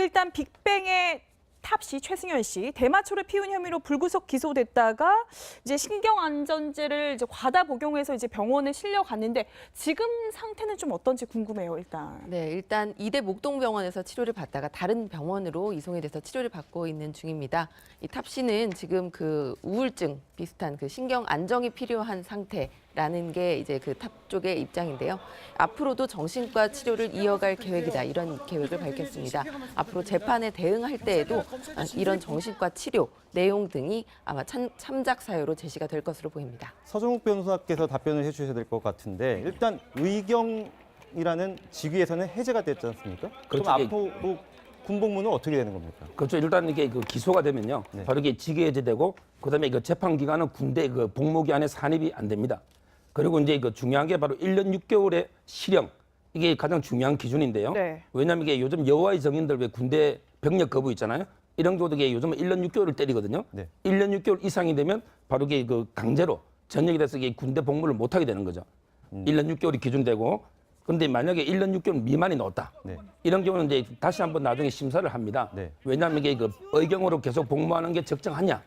그 일단 빅뱅의 탑 씨 최승현 씨 대마초를 피운 혐의로 불구속 기소됐다가 이제 신경안전제를 이제 과다 복용해서 이제 병원에 실려갔는데 지금 상태는 좀 어떤지 궁금해요 일단. 네, 일단 이대 목동병원에서 치료를 받다가 다른 병원으로 이송이 돼서 치료를 받고 있는 중입니다. 이 탑 씨는 지금 그 우울증 비슷한 그 신경 안정이 필요한 상태 라는 게 이제 그 탑 쪽의 입장인데요. 앞으로도 정신과 치료를 이어갈 계획이다 이런 계획을 밝혔습니다. 앞으로 재판에 대응할 때에도 아, 이런 정신과 치료 내용 등이 아마 참, 참작 사유로 제시가 될 것으로 보입니다. 서정욱 변호사께서 답변을 해주셔야 될 것 같은데 일단 의경이라는 직위에서는 해제가 됐지 않습니까? 그렇죠. 그럼 앞으로 군복무는 어떻게 되는 겁니까? 그렇죠. 일단 이게 그 기소가 되면요. 네. 바로 이게 직위 해제되고 그다음에 그 재판 기간은 군대 그 복무 기한에 산입이 안 됩니다. 그리고 이제 그 중요한 게 바로 1년 6개월의 실형. 이게 가장 중요한 기준인데요. 네. 왜냐하면 이게 요즘 여호와의 정인들 왜 군대 병력 거부 있잖아요. 이런 경우도 이게 요즘은 1년 6개월을 때리거든요. 네. 1년 6개월 이상이 되면 바로 이게 그 강제로 전역이 돼서 이게 군대 복무를 못 하게 되는 거죠. 음. 1년 6개월이 기준되고 근데 만약에 1년 6개월 미만이 넣었다. 네. 이런 경우는 이제 다시 한번 나중에 심사를 합니다. 네. 왜냐하면 이게 그 의경으로 계속 복무하는 게 적정하냐,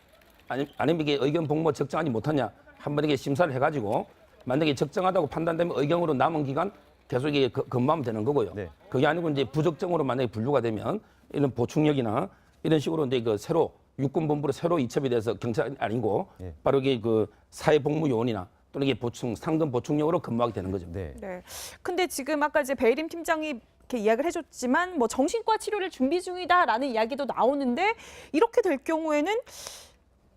아니, 아니면 이게 의경 복무가 적정하지 못하냐, 한번 이게 심사를 해가지고 만약에 적정하다고 판단되면 의경으로 남은 기간 계속 이게 그- 근무하면 되는 거고요. 네. 그게 아니고 이제 부적정으로 만약에 분류가 되면 이런 보충력이나 이런 식으로 이제 그 새로 육군 본부로 새로 이첩이 돼서 경찰이 아니고 네. 바로 이게 그 사회복무 요원이나 또는 이게 보충 상급 보충력으로 근무하게 되는 거죠. 네. 네. 근데 지금 아까 이제 베이림 팀장이 이렇게 이야기를 해줬지만 뭐 정신과 치료를 준비 중이다라는 이야기도 나오는데 이렇게 될 경우에는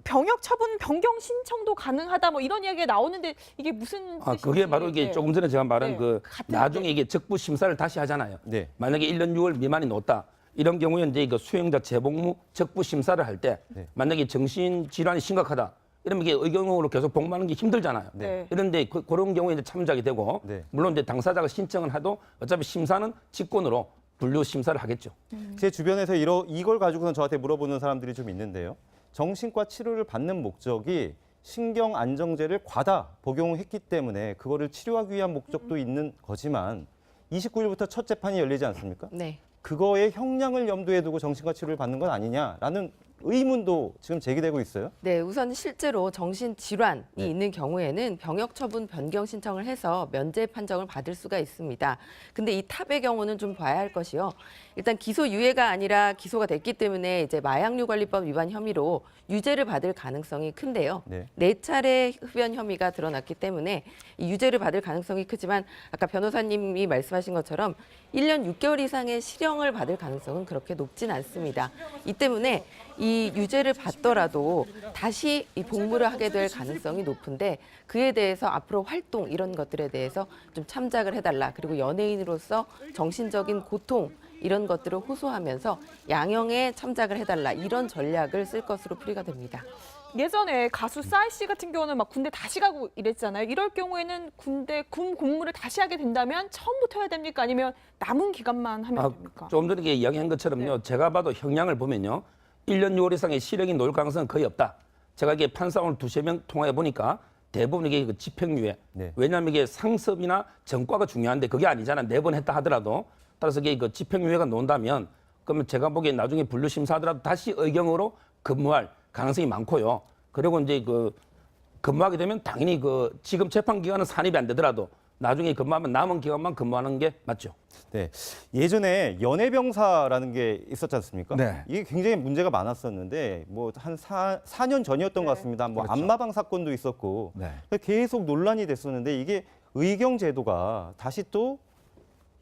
병역 처분 변경 신청도 가능하다 뭐 이런 이야기가 나오는데 이게 무슨 아, 뜻인지 그게 바로 이게 네. 조금 전에 제가 말한 네, 그 나중에 이게 적부 심사를 다시 하잖아요. 네. 만약에 1년 6월 미만이 넣었다. 이런 경우에 이제 이거 수용자 재복무 적부 심사를 할때 네. 만약에 정신 질환이 심각하다. 이러면 이게 의경으로 계속 복무하는 게 힘들잖아요. 네. 이런데 그, 그런 경우에 이제 참작이 되고 네. 물론 이제 당사자가 신청을 해도 어차피 심사는 직권으로 분류 심사를 하겠죠. 제 주변에서 이러, 이걸 가지고는 저한테 물어보는 사람들이 좀 있는데요. 정신과 치료를 받는 목적이 신경 안정제를 과다 복용했기 때문에 그거를 치료하기 위한 목적도 있는 거지만 29일부터 첫 재판이 열리지 않습니까? 네. 그거의 형량을 염두에 두고 정신과 치료를 받는 건 아니냐라는 의문도 지금 제기되고 있어요. 네, 우선 실제로 정신질환이 네. 있는 경우에는 병역 처분 변경 신청을 해서 면제 판정을 받을 수가 있습니다. 근데 이 탑의 경우는 좀 봐야 할 것이요. 일단 기소 유예가 아니라 기소가 됐기 때문에 이제 마약류관리법 위반 혐의로 유죄를 받을 가능성이 큰데요. 네. 네 차례 흡연 혐의가 드러났기 때문에 이 유죄를 받을 가능성이 크지만 아까 변호사님이 말씀하신 것처럼 1년 6개월 이상의 실형을 받을 가능성은 그렇게 높진 않습니다. 이 때문에 이 유죄를 받더라도 다시 이 복무를 하게 될 가능성이 높은데 그에 대해서 앞으로 활동 이런 것들에 대해서 좀 참작을 해달라. 그리고 연예인으로서 정신적인 고통 이런 것들을 호소하면서 양형에 참작을 해달라. 이런 전략을 쓸 것으로 풀이가 됩니다. 예전에 가수 싸이 씨 같은 경우는 막 군대 다시 가고 이랬잖아요. 이럴 경우에는 군대 군 복무를 다시 하게 된다면 처음부터 해야 됩니까? 아니면 남은 기간만 하면 아, 됩니까? 조금 전에 이야기한 것처럼요. 제가 봐도 형량을 보면요. 1년 6월 이상의 실형이 놓을 가능성은 거의 없다. 제가 이게 판사 오늘 두세 명 통화해 보니까 대부분 이게 그 집행유예. 네. 왜냐하면 이게 상습이나 전과가 중요한데 그게 아니잖아. 네 번 했다 하더라도 따라서 이게 그 집행유예가 논다면 그러면 제가 보기엔 나중에 분류 심사하더라도 다시 의경으로 근무할 가능성이 많고요. 그리고 이제 그 근무하게 되면 당연히 그 지금 재판 기간은 산입이 안 되더라도 나중에 근무하면 남은 기간만 근무하는 게 맞죠. 네. 예전에 연애병사라는 게 있었지 않습니까? 네. 이게 굉장히 문제가 많았었는데 뭐한사 4년 전이었던 것 같습니다. 뭐 그렇죠. 안마방 사건도 있었고 네. 계속 논란이 됐었는데 이게 의경 제도가 다시 또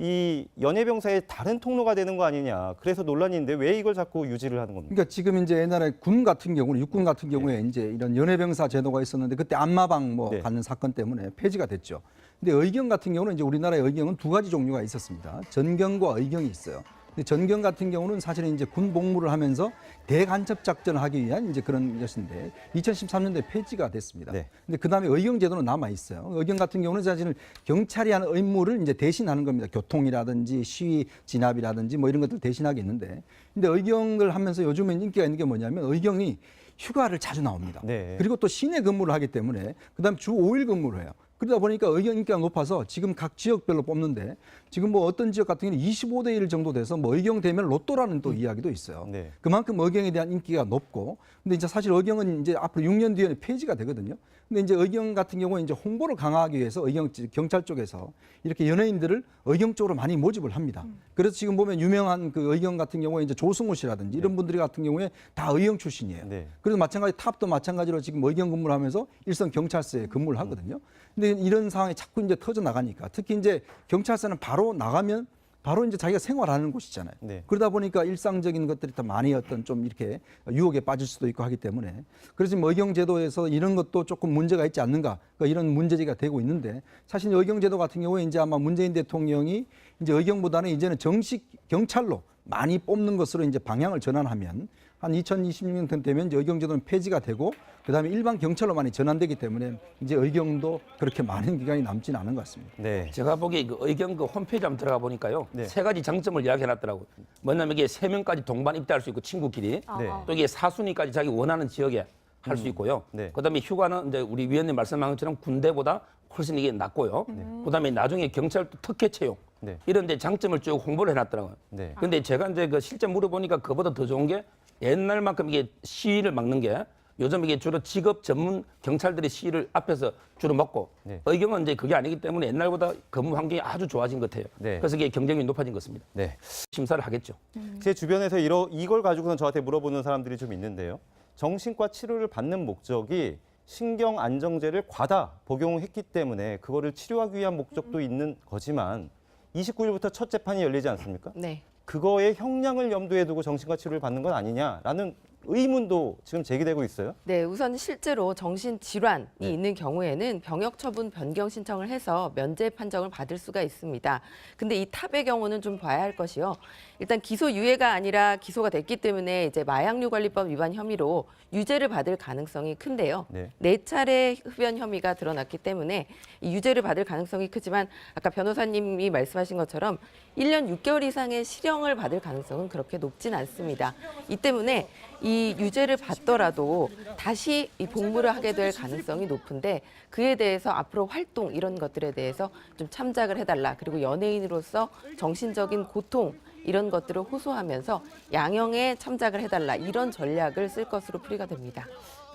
이 연예병사의 다른 통로가 되는 거 아니냐. 그래서 논란이 있는데 왜 이걸 자꾸 유지를 하는 겁니까? 그러니까 지금 이제 옛날에 군 같은 경우는 육군 같은 경우에 이제 이런 연회병사 제도가 있었는데 그때 안마방 뭐 네. 가는 사건 때문에 폐지가 됐죠. 근데 의경 같은 경우는 이제 우리나라의 의경은 두 가지 종류가 있었습니다. 전경과 의경이 있어요. 근데 전경 같은 경우는 사실은 이제 군 복무를 하면서 대간첩 작전을 하기 위한 이제 그런 것인데 2013년도에 폐지가 됐습니다. 네. 근데 그 다음에 의경 제도는 남아 있어요. 의경 같은 경우는 사실은 경찰이 하는 의무를 이제 대신하는 겁니다. 교통이라든지 시위 진압이라든지 뭐 이런 것들 대신하게 있는데, 근데 의경을 하면서 요즘엔 인기가 있는 게 뭐냐면 의경이 휴가를 자주 나옵니다. 네. 그리고 또 시내 근무를 하기 때문에 그다음 주 5일 근무를 해요. 그러다 보니까 의경 인기가 높아서 지금 각 지역별로 뽑는데 지금 뭐 어떤 지역 같은 경우는 25대 1 정도 돼서 뭐 의경 되면 로또라는 또 이야기도 있어요. 네. 그만큼 의경에 대한 인기가 높고 근데 이제 사실 의경은 이제 앞으로 6년 뒤에 폐지가 되거든요. 근데 이제 의경 같은 경우는 이제 홍보를 강화하기 위해서 의경 경찰 쪽에서 이렇게 연예인들을 의경 쪽으로 많이 모집을 합니다. 그래서 지금 보면 유명한 그 의경 같은 경우에 이제 조승우 씨라든지 이런 분들이 같은 경우에 다 의경 출신이에요. 네. 그래서 마찬가지 탑도 마찬가지로 지금 의경 근무를 하면서 일선 경찰서에 근무를 하거든요. 근데 이런 상황이 자꾸 이제 터져 나가니까 특히 이제 경찰서는 바로 나가면 바로 이제 자기가 생활하는 곳이잖아요. 네. 그러다 보니까 일상적인 것들이 더 많이 어떤 좀 이렇게 유혹에 빠질 수도 있고 하기 때문에 그래서 지금 의경제도에서 이런 것도 조금 문제가 있지 않는가 그러니까 이런 문제제기가 되고 있는데 사실 의경제도 같은 경우에 이제 아마 문재인 대통령이 이제 의경보다는 이제는 정식 경찰로 많이 뽑는 것으로 이제 방향을 전환하면 한 2026년 되면 이제 의경제도는 폐지가 되고 그다음에 일반 경찰로 많이 전환되기 때문에 이제 의경도 그렇게 많은 기간이 남지는 않은 것 같습니다. 네. 제가 보기에 그 의경 그 홈페이지 한번 들어가 보니까요. 네. 세 가지 장점을 이야기해 놨더라고요. 뭐냐면 이게 세 명까지 동반 입대할 수 있고 친구끼리 네. 또 이게 사순위까지 자기 원하는 지역에 할 수 있고요. 네. 그다음에 휴가는 이제 우리 위원님 말씀한 것처럼 군대보다 훨씬 이게 낫고요. 그다음에 나중에 경찰 특혜 채용 네. 이런 데 장점을 쭉 홍보를 해놨더라고요. 네. 근데 제가 이제 그 실제 물어보니까 그보다 더 좋은 게 옛날만큼 이게 시위를 막는 게 요즘 이게 주로 직업 전문 경찰들이 시위를 앞에서 주로 먹고 네. 의경은 이제 그게 아니기 때문에 옛날보다 근무 환경이 아주 좋아진 것 같아요. 네. 그래서 이게 경쟁이 높아진 것 같습니다. 네. 심사를 하겠죠. 제 주변에서 이러, 이걸 가지고는 저한테 물어보는 사람들이 좀 있는데요. 정신과 치료를 받는 목적이 신경 안정제를 과다 복용했기 때문에 그거를 치료하기 위한 목적도 있는 거지만 29일부터 첫 재판이 열리지 않습니까? 네. 그거의 형량을 염두에 두고 정신과 치료를 받는 건 아니냐라는 의문도 지금 제기되고 있어요. 네, 우선 실제로 정신 질환이 네. 있는 경우에는 병역 처분 변경 신청을 해서 면제 판정을 받을 수가 있습니다. 근데 이 탑의 경우는 좀 봐야 할 것이요. 일단 기소 유예가 아니라 기소가 됐기 때문에 이제 마약류 관리법 위반 혐의로 유죄를 받을 가능성이 큰데요. 네. 네 차례 흡연 혐의가 드러났기 때문에 이 유죄를 받을 가능성이 크지만 아까 변호사님이 말씀하신 것처럼 1년 6개월 이상의 실형을 받을 가능성은 그렇게 높진 않습니다. 이 때문에 이 유죄를 받더라도 다시 이 복무를 하게 될 가능성이 높은데 그에 대해서 앞으로 활동 이런 것들에 대해서 좀 참작을 해달라. 그리고 연예인으로서 정신적인 고통 이런 것들을 호소하면서 양형에 참작을 해달라. 이런 전략을 쓸 것으로 풀이가 됩니다.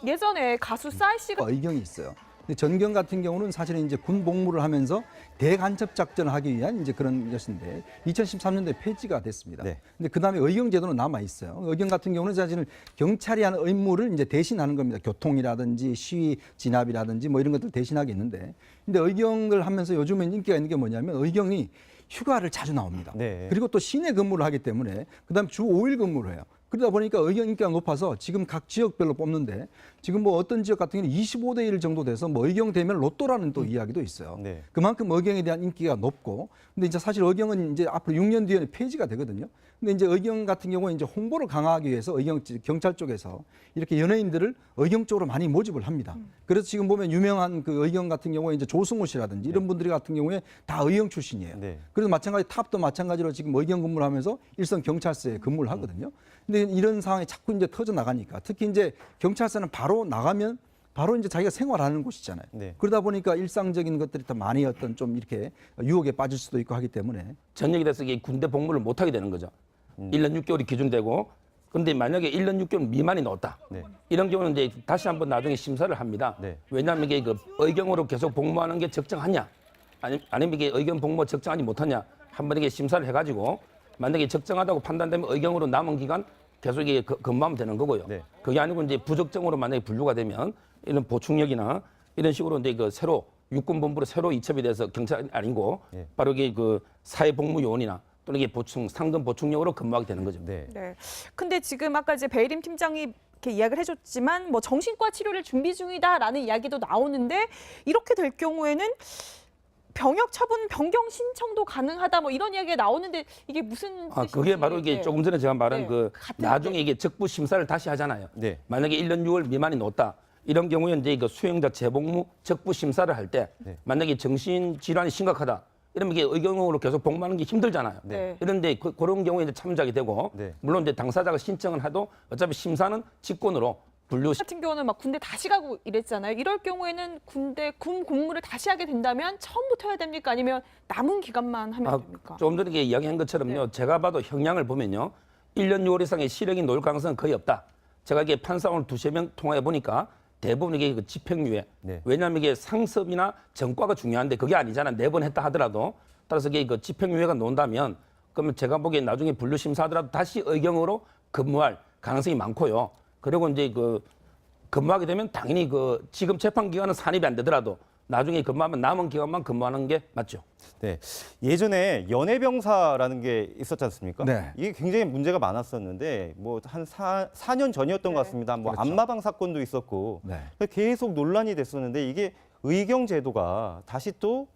예전에 가수 싸이 씨가 의경이 있어요. 근데 전경 같은 경우는 사실은 이제 군 복무를 하면서 대간첩 작전을 하기 위한 이제 그런 것인데 2013년도에 폐지가 됐습니다. 네. 근데 그 다음에 의경 제도는 남아 있어요. 의경 같은 경우는 사실은 경찰이 하는 의무를 이제 대신하는 겁니다. 교통이라든지 시위 진압이라든지 뭐 이런 것들 대신하게 있는데 근데 의경을 하면서 요즘엔 인기가 있는 게 뭐냐면 의경이 휴가를 자주 나옵니다. 네. 그리고 또 시내 근무를 하기 때문에 그다음 주 5일 근무를 해요. 그러다 보니까 의경 인기가 높아서 지금 각 지역별로 뽑는데 지금 뭐 어떤 지역 같은 경우는 25대 1 정도 돼서 뭐 의경 되면 로또라는 또 이야기도 있어요. 네. 그만큼 의경에 대한 인기가 높고 근데 이제 사실 의경은 이제 앞으로 6년 뒤에 폐지가 되거든요. 근데 이제 의경 같은 경우는 이제 홍보를 강화하기 위해서 의경 경찰 쪽에서 이렇게 연예인들을 의경 쪽으로 많이 모집을 합니다. 그래서 지금 보면 유명한 그 의경 같은 경우에 이제 조승우 씨라든지 이런 분들이 같은 경우에 다 의경 출신이에요. 네. 그래서 마찬가지 탑도 마찬가지로 지금 의경 근무를 하면서 일선 경찰서에 근무를 하거든요. 근데 이런 상황이 자꾸 이제 터져 나가니까 특히 이제 경찰서는 바로 나가면 바로 이제 자기가 생활하는 곳이잖아요. 네. 그러다 보니까 일상적인 것들이 더 많이 어떤 좀 이렇게 유혹에 빠질 수도 있고 하기 때문에 전역이 돼서 이게 군대 복무를 못 하게 되는 거죠. 일 1년 6개월이 기준되고 근데 만약에 1년 6개월 미만이 넣었다. 네. 이런 경우는 이제 다시 한번 나중에 심사를 합니다. 네. 왜냐하면 이게 그 의경으로 계속 복무하는 게 적정하냐, 아니, 아니면 이게 의경 복무 적정하지 못하냐, 한번 이게 심사를 해가지고 만약에 적정하다고 판단되면 의경으로 남은 기간 계속 이게 그- 근무하면 되는 거고요. 네. 그게 아니고 이제 부적정으로 만약에 분류가 되면 이런 보충력이나 이런 식으로 이제 그 새로 육군본부로 새로 이첩이 돼서 경찰이 아니고 예. 바로 이게 그 사회복무요원이나 또는 이게 보충 상급 보충력으로 근무하게 되는 거죠. 네. 네. 근데 지금 아까 이제 베이림 팀장이 이렇게 이야기를 해줬지만 뭐 정신과 치료를 준비 중이다라는 이야기도 나오는데 이렇게 될 경우에는 병역 처분 변경 신청도 가능하다 뭐 이런 이야기가 나오는데 이게 무슨 아, 뜻인지 그게 바로 이게 네. 조금 전에 제가 말한 네, 그 같은 나중에 이게 적부 심사를 다시 하잖아요. 네. 만약에 1년 6월 미만이 넣었다. 이런 경우에 이제 그 수행자 재복무 적부 심사를 할때 네. 만약에 정신 질환이 심각하다. 이러면 이게 의경으로 계속 복무하는 게 힘들잖아요. 네. 이런데 그, 그런 경우에 이제 참작이 되고 네. 물론 이제 당사자가 신청을 해도 어차피 심사는 직권으로 분류 같은 경우는 막 군대 다시 가고 이랬잖아요. 이럴 경우에는 군대 군 복무를 다시 하게 된다면 처음부터 해야 됩니까? 아니면 남은 기간만 하면 아, 됩니까? 조금 전에 이야기한 것처럼요. 네. 제가 봐도 형량을 보면요. 1년 6월 이상의 실형이 놓을 가능성은 거의 없다. 제가 이게 판사 오늘 두세 명 통화해 보니까 대부분 이게 그 집행유예. 네. 왜냐하면 이게 상습이나 전과가 중요한데 그게 아니잖아. 네 번 했다 하더라도 따라서 이게 그 집행유예가 논다면 그러면 제가 보기엔 나중에 분류 심사하더라도 다시 의경으로 근무할 가능성이 많고요. 그리고 이제 그 근무하게 되면 당연히 그 지금 재판 기간은 산입이 안 되더라도 나중에 근무하면 남은 기간만 근무하는 게 맞죠. 네. 예전에 연애병사라는 게 있었지 않습니까? 네. 이게 굉장히 문제가 많았었는데 뭐 한사 4년 전이었던 것 같습니다. 뭐 그렇죠. 안마방 사건도 있었고 네. 계속 논란이 됐었는데 이게 의경 제도가 다시 또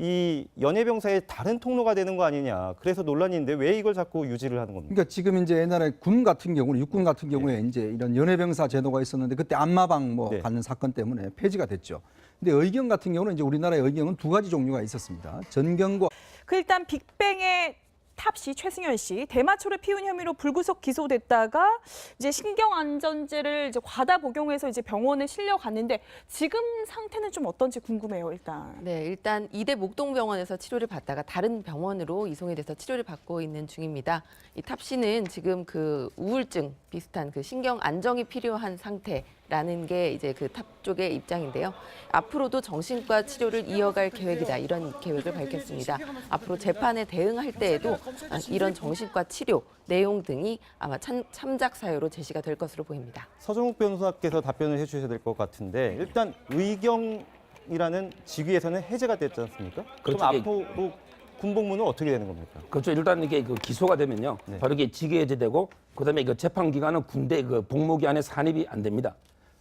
이 연예병사의 다른 통로가 되는 거 아니냐. 그래서 논란이 있는데 왜 이걸 자꾸 유지를 하는 겁니까? 그러니까 지금 이제 옛날에 군 같은 경우는 육군 같은 경우에 이제 이런 연회병사 제도가 있었는데 그때 안마방 뭐 네. 가는 사건 때문에 폐지가 됐죠. 근데 의경 같은 경우는 이제 우리나라의 의경은 두 가지 종류가 있었습니다. 전경과 그 일단 빅뱅의 탑씨 최승현 씨 대마초를 피운 혐의로 불구속 기소됐다가 이제 신경안전제를 이제 과다 복용해서 이제 병원에 실려갔는데 지금 상태는 좀 어떤지 궁금해요 일단. 네, 일단 이대 목동병원에서 치료를 받다가 다른 병원으로 이송이 돼서 치료를 받고 있는 중입니다. 이 탑 씨는 지금 그 우울증 비슷한 그 신경 안정이 필요한 상태 라는 게 이제 그 탑 쪽의 입장인데요. 앞으로도 정신과 치료를 이어갈 계획이다 이런 계획을 밝혔습니다. 앞으로 재판에 대응할 때에도 아, 이런 정신과 치료 내용 등이 아마 참, 참작 사유로 제시가 될 것으로 보입니다. 서정욱 변호사께서 답변을 해주셔야 될 것 같은데 일단 의경이라는 직위에서는 해제가 됐지 않습니까? 그렇죠. 그럼 앞으로 군복무는 어떻게 되는 겁니까? 그렇죠. 일단 이게 그 기소가 되면요. 네. 바로 이게 직위 해제되고 그다음에 그 재판 기간은 군대 그 복무 기한에 산입이 안 됩니다.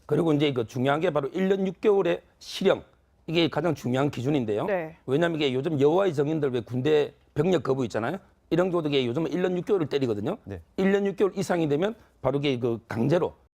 그리고 이제 그 중요한 게 바로 1년 6개월의 실형. 이게 가장 중요한 기준인데요. 네. 왜냐하면 이게 요즘 여호와의 정인들 왜 군대 병력 거부 있잖아요. 이런 경우도 이게 요즘은 1년 6개월을 때리거든요. 네. 1년 6개월 이상이 되면 바로 이게 그 강제로